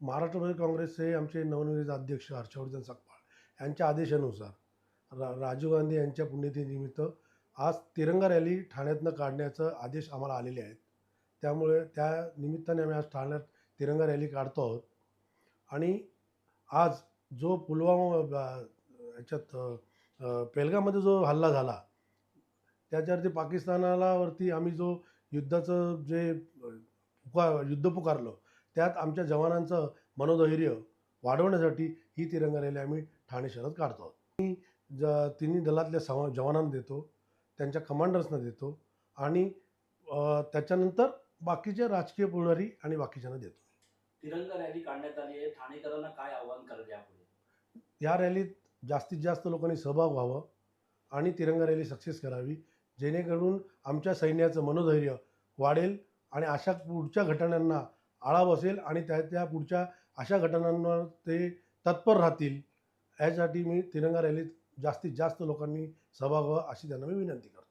महाराष्ट्र प्रदेश काँग्रेसचे आमचे नवनिर्वाचित अध्यक्ष हर्षवर्धन सकपाळ यांच्या आदेशानुसार रा राजीव गांधी यांच्या पुण्यतिथीनिमित्त आज तिरंगा रॅली ठाण्यातनं काढण्याचं आदेश आम्हाला आलेले आहेत. त्यामुळे त्या निमित्ताने आम्ही आज ठाण्यात तिरंगा रॅली काढतो आहोत. आणि आज जो पुलवामा याच्यात पेलगामध्ये जो हल्ला झाला त्याच्यावरती पाकिस्तानाला वरती आम्ही जो युद्धाचं जे पुकार युद्ध पुकारलं त्यात आमच्या जवानांचं मनोधैर्य वाढवण्यासाठी ही तिरंगा रॅली आम्ही ठाणे शहरात काढतो. आहोत मी ज तिन्ही दलातल्या सवा जवानांना देतो त्यांच्या कमांडर्सना देतो आणि त्याच्यानंतर बाकीचे राजकीय पुढारी आणि बाकीच्यांना देतो. तिरंगा रॅली काढण्यात आली आहे. ठाणेकरांना काय आव्हान करत यापुढे? या रॅलीत जास्तीत जास्त लोकांनी सहभाग व्हावं आणि तिरंगा रॅली सक्सेस करावी जेणेकरून आमच्या सैन्याचं मनोधैर्य वाढेल आणि अशा पुढच्या घटनांना आळा बसेल आणि त्या पुढच्या अशा घटनांवर ते तत्पर राहतील यासाठी मी तिरंगा रॅलीत जास्तीत जास्त लोकांनी सहभाग व्हावा अशी त्यांना मी विनंती करतो.